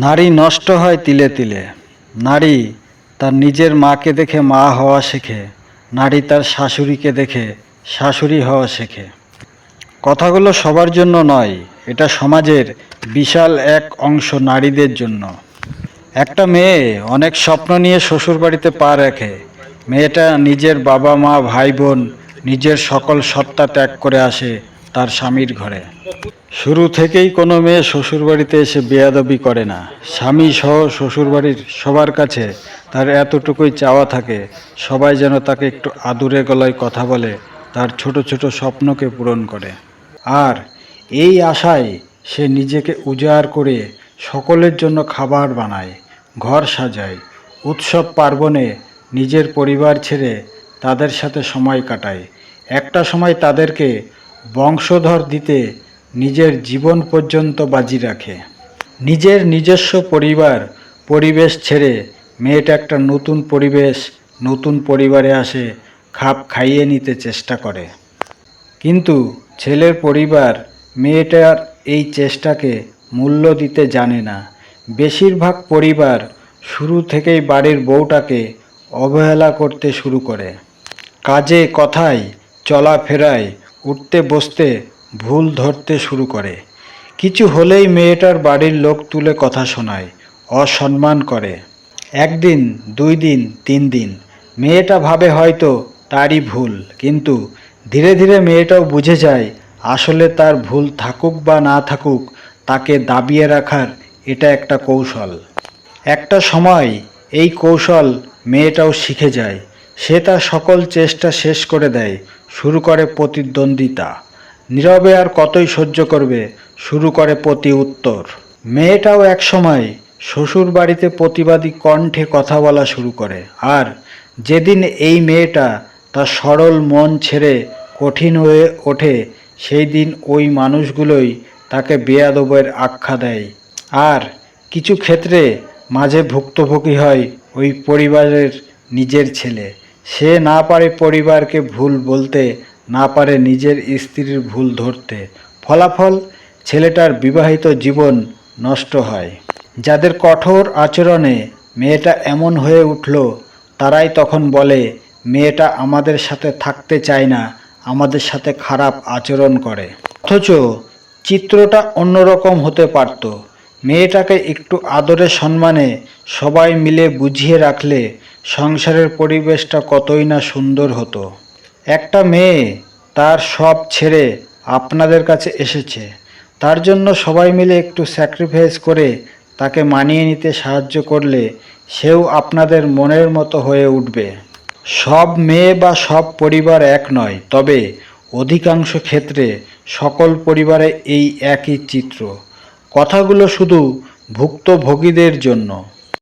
নারী নষ্ট হয় তিলে তিলে। নারী তার নিজের মাকে দেখে মা হওয়া শেখে। নারী তার শাশুড়িকে দেখে শাশুড়ি হওয়া শেখে। কথাগুলো সবার জন্য নয়, এটা সমাজের বিশাল এক অংশ নারীদের জন্য। একটা মেয়ে অনেক স্বপ্ন নিয়ে শ্বশুরবাড়িতে পা রাখে। মেয়েটা নিজের বাবা মা ভাই বোন নিজের সকল সত্তা ত্যাগ করে আসে। তার স্বামীর ঘরে। শুরু থেকেই কোনো মেয়ে শ্বশুরবাড়িতে এসে বেয়াদবি করে না। স্বামী সহ শ্বশুরবাড়ির সবার কাছে তার এতটুকুই চাওয়া থাকে, সবাই যেন তাকে একটু আদুরে গলায় কথা বলে, তার ছোট ছোট স্বপ্নকে পূরণ করে। আর এই আশায় সে নিজেকে উজাড় করে সকলের জন্য খাবার বানায়, ঘর সাজায়, উৎসব পার্বণে নিজের পরিবার ছেড়ে তাদের সাথে সময় কাটায়। একটা সময় তাদেরকে বংশধর দিতে নিজের জীবন পর্যন্ত বাজি রাখে। নিজের নিজস্ব পরিবার, পরিবেশ ছেড়ে মেয়েটা একটা নতুন পরিবেশ, নতুন পরিবারে আসে, খাপ খাইয়ে নিতে চেষ্টা করে। কিন্তু ছেলের পরিবার মেয়েটার এই চেষ্টাকে মূল্য দিতে জানে না। বেশিরভাগ পরিবার শুরু থেকেই বাড়ির বউটাকে অবহেলা করতে শুরু করে। কাজে, কথায়, চলাফেরায় উঠতে বসতে ভুল ধরতে শুরু করে। কিছু হলেই মেয়েটার বাড়ির লোক তুলে কথা শোনায়, অসম্মান করে। একদিন, দুই দিন, তিন দিন, মেয়েটা ভাবে হয়তো তারই ভুল, কিন্তু ধীরে ধীরে মেয়েটাও বুঝে যায় আসলে তার ভুল থাকুক বা না থাকুক, তাকে দাবিয়ে রাখার এটা একটা কৌশল। একটা সময় এই কৌশল মেয়েটাও শিখে যায়। সে তার সকল চেষ্টা শেষ করে দেয় শুরু করে প্রতিদ্বন্দ্বিতা। নীরবে আর কতই সহ্য করবে, শুরু করে প্রতি উত্তর। মেয়েটাও এক সময় শ্বশুর বাড়িতে প্রতিবাদী কণ্ঠে কথা বলা শুরু করে। আর যেদিন এই মেয়েটা তার সরল মন ছেড়ে কঠিন হয়ে ওঠে, সেই দিন ওই মানুষগুলোই তাকে বেয়াদবের আখ্যা দেয়। আর কিছু ক্ষেত্রে মাঝে ভুক্তভোগী হয় ওই পরিবারের নিজের ছেলে। সে না পারে পরিবারকে ভুল বলতে, না পারে নিজের স্ত্রীর ভুল ধরতে। ফলাফল, ছেলেটার বিবাহিত জীবন নষ্ট হয়। যাদের কঠোর আচরণে মেয়েটা এমন হয়ে উঠল, তারাই তখন বলে, মেয়েটা আমাদের সাথে থাকতে চায় না, আমাদের সাথে খারাপ আচরণ করে। অথচ চিত্রটা অন্যরকম হতে পারত। মেয়েটাকে একটু আদরে সম্মানে সবাই মিলে বুঝিয়ে রাখলে সংসারের পরিবেশটা কতই না সুন্দর হতো। একটা মেয়ে তার সব ছেড়ে আপনাদের কাছে এসেছে। তার জন্য সবাই মিলে একটু স্যাক্রিফাইস করে তাকে মানিয়ে নিতে সাহায্য করলে সেও আপনাদের মনের মতো হয়ে উঠবে। সব মেয়ে বা সব পরিবার এক নয়, তবে অধিকাংশ ক্ষেত্রে সকল পরিবারে এই একই চিত্র। কথাগুলো শুধু ভুক্তভোগীদের জন্য।